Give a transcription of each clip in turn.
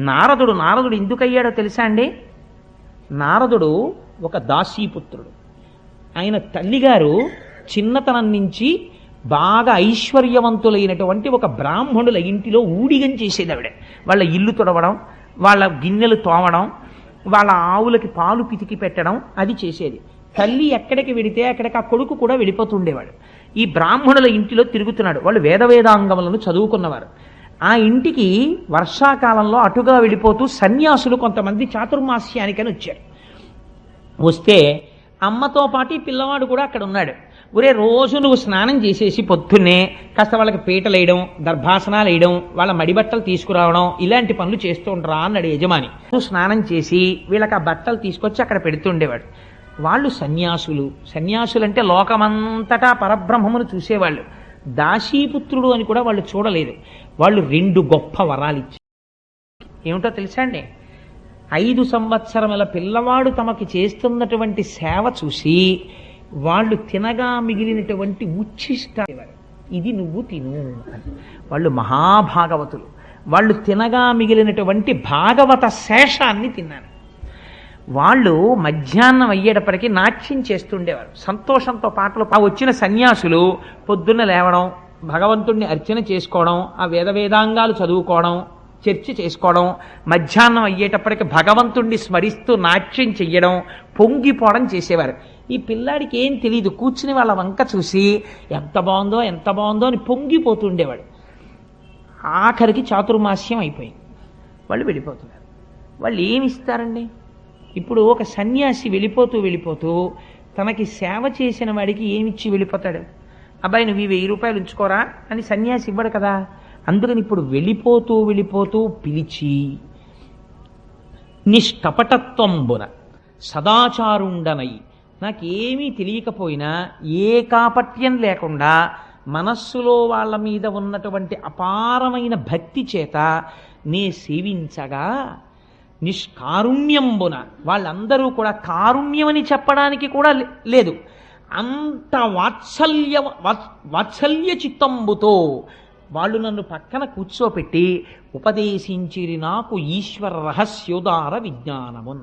నారదుడు నారదుడు ఎందుకయ్యాడో తెలుసా అండి? నారదుడు ఒక దాసీపుత్రుడు. ఆయన తల్లిగారు చిన్నతనం నుంచి బాగా ఐశ్వర్యవంతులైనటువంటి ఒక బ్రాహ్మణుల ఇంటిలో ఊడిగం చేసేది ఆవిడ వాళ్ళ ఇల్లు తుడవడం వాళ్ళ గిన్నెలు తోమడం వాళ్ళ ఆవులకి పాలు పితికి పెట్టడం అది చేసేది. తల్లి ఎక్కడికి వెడితే అక్కడికి ఆ కొడుకు కూడా వెళ్ళిపోతుండేవాడు. ఈ బ్రాహ్మణుల ఇంటిలో తిరుగుతున్నాడు. వాళ్ళు వేద వేదాంగములను చదువుకున్నవారు. ఆ ఇంటికి వర్షాకాలంలో అటుగా వెళ్ళిపోతూ సన్యాసులు కొంతమంది చాతుర్మాస్యానికని వచ్చారు. వస్తే అమ్మతో పాటు ఈ పిల్లవాడు కూడా అక్కడ ఉన్నాడు. ఒరే రోజు నువ్వు స్నానం చేసేసి పొద్దున్నే కాస్త వాళ్ళకి పీటలు వేయడం దర్భాసనాలు వేయడం వాళ్ళ మడిబట్టలు తీసుకురావడం ఇలాంటి పనులు చేస్తూ ఉండరా అన్నాడు యజమాని. నువ్వు స్నానం చేసి వీళ్ళకి ఆ బట్టలు తీసుకొచ్చి అక్కడ పెడుతుండేవాడు. వాళ్ళు సన్యాసులు. సన్యాసులు అంటే లోకమంతటా పరబ్రహ్మమును చూసేవాళ్ళు. దాసీపుత్రుడు అని కూడా వాళ్ళు చూడలేదు. వాళ్ళు రెండు గొప్ప వరాలు ఇచ్చారు. ఏమిటో తెలుసా అండి? ఐదు సంవత్సరముల పిల్లవాడు తమకి చేస్తున్నటువంటి సేవ చూసి వాళ్ళు తినగా మిగిలినటువంటి ఉచ్ఛిష్ట ఇది నువ్వు తిను వాళ్ళు మహాభాగవతులు. వాళ్ళు తినగా మిగిలినటువంటి భాగవత శేషాన్ని తిన్నాను వాళ్ళు మధ్యాహ్నం అయ్యేటప్పటికీ నాట్యం చేస్తుండేవారు. సంతోషంతో పాటలు వచ్చిన సన్యాసులు పొద్దున్న లేవడం భగవంతుణ్ణి అర్చన చేసుకోవడం ఆ వేద వేదాంగాలు చదువుకోవడం చర్చ చేసుకోవడం మధ్యాహ్నం అయ్యేటప్పటికి భగవంతుణ్ణి స్మరిస్తూ నాట్యం చెయ్యడం పొంగిపోవడం చేసేవారు. ఈ పిల్లాడికి ఏం తెలియదు కూర్చుని వాళ్ళ వంక చూసి ఎంత బాగుందో ఎంత బాగుందో అని పొంగిపోతుండేవాడు ఆఖరికి చాతుర్మాస్యం అయిపోయింది. వాళ్ళు వెళ్ళిపోతున్నారు. వాళ్ళు ఏమి ఇస్తారండి? ఇప్పుడు ఒక సన్యాసి వెళ్ళిపోతూ వెళ్ళిపోతూ తనకి సేవ చేసిన వాడికి ఏమిచ్చి వెళ్ళిపోతాడు? అబ్బాయి నువ్వు ఈ వెయ్యి రూపాయలు ఉంచుకోరా? అని సన్యాసి ఇవ్వడు కదా. అందుకని ఇప్పుడు వెళ్ళిపోతూ వెళ్ళిపోతూ పిలిచి నిష్కపటత్వంబున సదాచారుండనై నాకేమీ తెలియకపోయినా ఏ కాపట్యం లేకుండా మనస్సులో వాళ్ళ మీద ఉన్నటువంటి అపారమైన భక్తి చేత నే సేవించగా నిష్కారుణ్యంబున వాళ్ళందరూ కూడా కారుణ్యమని చెప్పడానికి కూడా లే- లేదు. అంత వాత్సల్య వాత్- వాత్సల్య చిత్తంబుతో వాళ్ళు నన్ను పక్కన కూర్చోపెట్టి ఉపదేశించిరి నాకు ఈశ్వర రహస్యోదార విజ్ఞానమున్.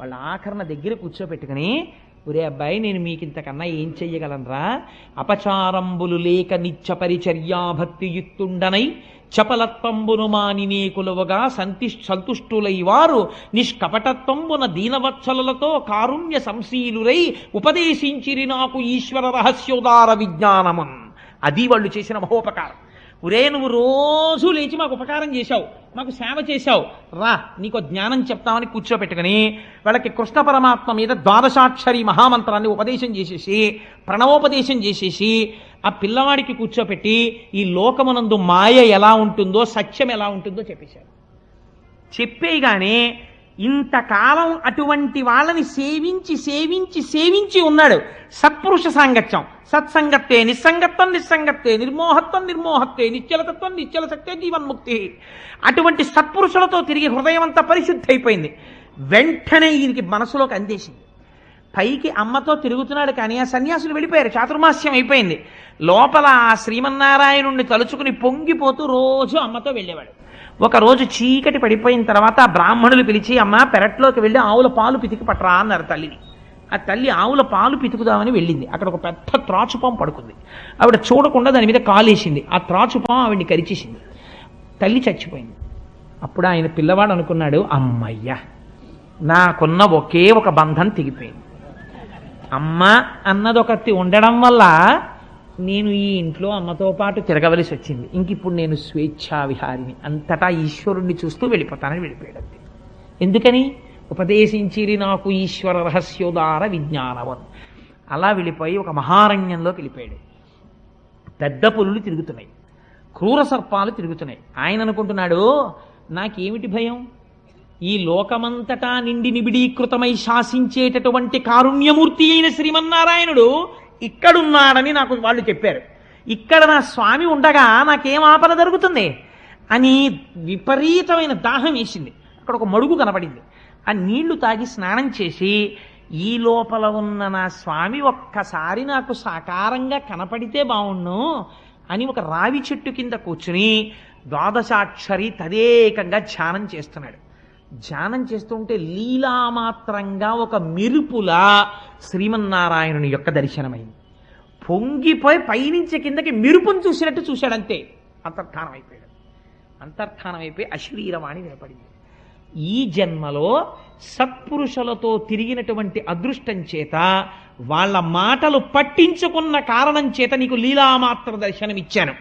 వాళ్ళ ఆఖరణ దగ్గర కూర్చోపెట్టుకుని ఒరే అబ్బాయి నేను మీకు ఇంతకన్నా ఏం చెయ్యగలనరా? అపచారంబులు లేక నిత్య పరిచర్యాభక్తియుక్తుండనై చపలత్వంబును మానినీకులవగా సంతి సంతుష్టులై వారు నిష్కపటత్వంబున దీనవత్సలతో కారుణ్య సంశీలురై ఉపదేశించిరి నాకు ఈశ్వర రహస్యోదార విజ్ఞానమున్. అది వాళ్ళు చేసిన మహోపకారం. ఒరే నువ్వు రోజు లేచి మాకు ఉపకారం చేశావు మాకు సేవ చేశావు. రా నీకు జ్ఞానం చెప్తామని కూర్చోపెట్టుకుని వాళ్ళకి కృష్ణ పరమాత్మ మీద ద్వాదశాక్షరి మహామంత్రాన్ని ఉపదేశం చేసేసి ప్రణవోపదేశం చేసేసి ఆ పిల్లవాడికి కూర్చోపెట్టి ఈ లోకమునందు మాయ ఎలా ఉంటుందో సత్యం ఎలా ఉంటుందో చెప్పేశారు చెప్పేయగానే ఇంతకాలం అటువంటి వాళ్ళని సేవించి సేవించి సేవించి ఉన్నాడు. సత్పురుష సాంగత్యం. సత్సంగత్తే నిస్సంగత్వం నిస్సంగత్తే నిర్మోహత్వం నిర్మోహత్తే నిశ్చలతత్వం నిశ్చలశక్తే జీవన్ముక్తి. అటువంటి సత్పురుషులతో తిరిగి హృదయం అంతా పరిశుద్ధి అయిపోయింది వెంటనే ఈయనకి మనసులోకి అందేసింది. పైకి అమ్మతో తిరుగుతున్నాడు కానీ ఆ సన్యాసులు వెళ్ళిపోయారు. చాతుర్మాస్యం అయిపోయింది. లోపల ఆ శ్రీమన్నారాయణుణ్ణి తలుచుకుని పొంగిపోతూ రోజు అమ్మతో వెళ్ళేవాడు. ఒకరోజు చీకటి పడిపోయిన తర్వాత ఆ బ్రాహ్మణులు పిలిచి అమ్మ పెరట్లోకి వెళ్ళి ఆవుల పాలు పితికి పట్టరా అన్నారు తల్లిని. ఆ తల్లి ఆవుల పాలు పితుకుదామని వెళ్ళింది. అక్కడ ఒక పెద్ద త్రాచుపాం పడుకుంది. ఆవిడ చూడకుండా దాని మీద కాలేసింది. ఆ త్రాచుపాం ఆవిడ్ని కరిచేసింది. తల్లి చచ్చిపోయింది. అప్పుడు ఆయన పిల్లవాడు అనుకున్నాడు అమ్మయ్యా నాకున్న ఒకే ఒక బంధం తెగిపోయింది. అమ్మ అన్నదొకటి ఉండడం వల్ల నేను ఈ ఇంట్లో అమ్మతో పాటు తిరగవలసి వచ్చింది. ఇంక ఇప్పుడు నేను స్వేచ్ఛా విహారిని అంతటా ఈశ్వరుణ్ణి చూస్తూ వెళ్ళిపోతానని వెళ్ళిపోయాడు ఎందుకని? ఉపదేశించిరి నాకు ఈశ్వర రహస్యోదార విజ్ఞానవన్. అలా వెళ్ళిపోయి ఒక మహారణ్యంలోకి వెళ్ళిపోయాడు. పెద్ద పులులు తిరుగుతున్నాయి. క్రూర సర్పాలు తిరుగుతున్నాయి. ఆయన అనుకుంటున్నాడు నాకేమిటి భయం? ఈ లోకమంతటా నిండి నిబిడీకృతమై శాసించేటటువంటి కారుణ్యమూర్తి అయిన శ్రీమన్నారాయణుడు ఇక్కడున్నాడని నాకు వాళ్ళు చెప్పారు. ఇక్కడ నా స్వామి ఉండగా నాకేం ఆపద జరుగుతుంది? అని విపరీతమైన దాహం వేసింది. అక్కడ ఒక మడుగు కనపడింది. ఆ నీళ్ళు తాగి స్నానం చేసి ఈ లోపల ఉన్న నా స్వామి ఒక్కసారి నాకు సాకారంగా కనపడితే బాగుండు అని ఒక రావి చెట్టు కింద కూర్చుని ద్వాదశాక్షరి తదేకంగా ధ్యానం చేస్తున్నాడు. ధ్యానం చేస్తుంటే లీలామాత్రంగా ఒక మెరుపులా శ్రీమన్నారాయణుని యొక్క దర్శనమైంది. పొంగిపోయి పైనుంచి కిందకి మెరుపును చూసినట్టు చూశాడంతే. అంతర్ధానం అయిపోయాడు. అంతర్ధానం అయిపోయి అశ్రీరవాణి వినపడింది. ఈ జన్మలో సత్పురుషులతో తిరిగినటువంటి అదృష్టం చేత వాళ్ళ మాటలు పట్టించుకున్న కారణం చేత నీకు లీలామాత్ర దర్శనం ఇచ్చాను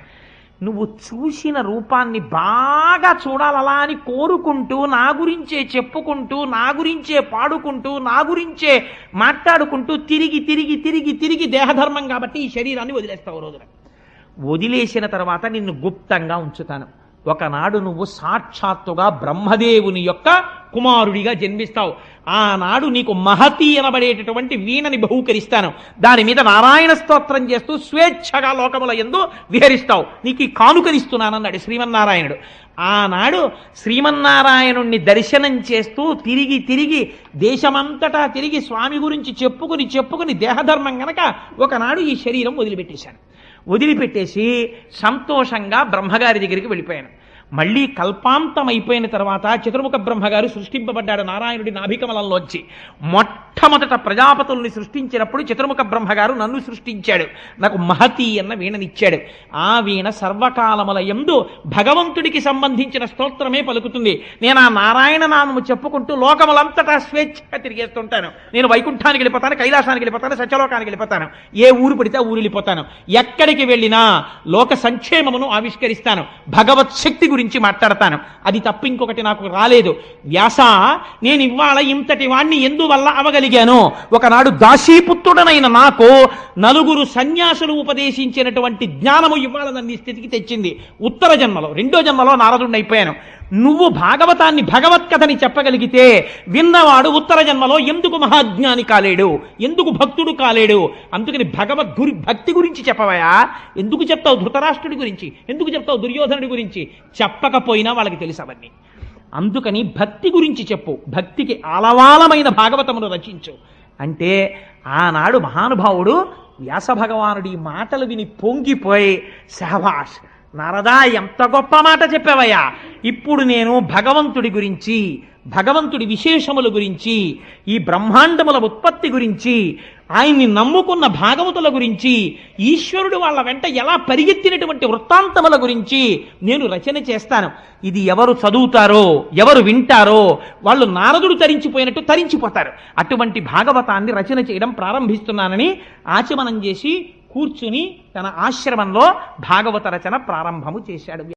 నువ్వు చూసిన రూపాన్ని బాగా చూడాలలా అని కోరుకుంటూ నా గురించే చెప్పుకుంటూ నా గురించే పాడుకుంటూ నా గురించే మాట్లాడుకుంటూ తిరిగి తిరిగి తిరిగి తిరిగి దేహధర్మం కాబట్టి ఈ శరీరాన్ని వదిలేస్తావు రోజున. వదిలేసిన తర్వాత నిన్ను గుప్తంగా ఉంచుతాను. ఒకనాడు నువ్వు సాక్షాత్తుగా బ్రహ్మదేవుని యొక్క కుమారుడిగా జన్మిస్తావు. ఆనాడు నీకు మహతి అనబడేటటువంటి వీణని బహూకరిస్తాను. దాని మీద నారాయణ స్తోత్రం చేస్తూ స్వేచ్ఛగా లోకముల ఎందు విహరిస్తావు. నీకు ఈ కానుకనిస్తున్నానన్నాడు శ్రీమన్నారాయణుడు. ఆనాడు శ్రీమన్నారాయణుణ్ణి దర్శనం చేస్తూ తిరిగి తిరిగి దేశమంతటా తిరిగి స్వామి గురించి చెప్పుకుని చెప్పుకుని దేహధర్మం గనక ఒకనాడు ఈ శరీరం వదిలిపెట్టేశాను. వదిలిపెట్టేసి సంతోషంగా బ్రహ్మగారి దగ్గరికి వెళ్ళిపోయాను. మళ్ళీ కల్పాంతం అయిపోయిన తర్వాత చతుర్ముఖ బ్రహ్మగారు సృష్టింపబడ్డాడు నారాయణుడి నాభికమలంలోంచి. మొట్టమొదట ప్రజాపతుల్ని సృష్టించినప్పుడు చతుర్ముఖ బ్రహ్మగారు నన్ను సృష్టించాడు. నాకు మహతి అన్న వీణనిచ్చాడు. ఆ వీణ సర్వకాలముల ఎందు భగవంతుడికి సంబంధించిన స్తోత్రమే పలుకుతుంది. నేను ఆ నారాయణ నామము చెప్పుకుంటూ లోకములంతటా స్వేచ్ఛగా తిరిగేస్తుంటాను. నేను వైకుంఠానికి వెళ్ళిపోతాను కైలాసానికి వెళ్ళిపోతాను సత్యలోకానికి వెళ్ళిపోతాను. ఏ ఊరు పడితే ఆ ఊరు వెళ్ళిపోతాను. ఎక్కడికి వెళ్ళినా లోక సంక్షేమమును ఆవిష్కరిస్తాను. భగవత్ శక్తి గురించి మాట్లాడతాను. అది తప్ప ఇంకొకటి నాకు రాలేదు. వ్యాస నేను ఇవాళ ఇంతటి వాణ్ణి ఎందువల్ల అవగలిగాను ఒకనాడు దాసీపుత్రుడనైన నాకు నలుగురు సన్యాసులు ఉపదేశించినటువంటి జ్ఞానము ఇవాళ స్థితికి తెచ్చింది. ఉత్తర జన్మలో రెండో జన్మలో నారదుడిని అయిపోయాను నువ్వు భాగవతాన్ని భగవత్కథని చెప్పగలిగితే విన్నవాడు ఉత్తర జన్మలో ఎందుకు మహాజ్ఞాని కాలేడు? ఎందుకు భక్తుడు కాలేడు? అందుకని భగవద్ గురి భక్తి గురించి చెప్పవయా? ఎందుకు చెప్తావు ధృతరాష్ట్రుడి గురించి? ఎందుకు చెప్తావు దుర్యోధనుడి గురించి? చెప్పకపోయినా వాళ్ళకి తెలుసు అవన్నీ. అందుకని భక్తి గురించి చెప్పు. భక్తికి అలవాలమైన భాగవతమును రచించు. అంటే ఆనాడు మహానుభావుడు వ్యాస భగవానుడి మాటలు విని పొంగిపోయి శహవాష్ నారదా ఎంత గొప్ప మాట చెప్పావయ్యా. ఇప్పుడు నేను భగవంతుడి గురించి భగవంతుడి విశేషముల గురించి ఈ బ్రహ్మాండముల ఉత్పత్తి గురించి ఆయన్ని నమ్ముకున్న భాగవతుల గురించి ఈశ్వరుడు వాళ్ళ వెంట ఎలా పరిగెత్తినటువంటి వృత్తాంతముల గురించి నేను రచన చేస్తాను. ఇది ఎవరు చదువుతారో ఎవరు వింటారో వాళ్ళు నారదుడు తరించిపోయినట్టు తరించిపోతారు. అటువంటి భాగవతాన్ని రచన చేయడం ప్రారంభిస్తున్నానని ఆచమనం చేసి కూర్చుని తన ఆశ్రమంలో భాగవత రచన ప్రారంభము చేశాడు.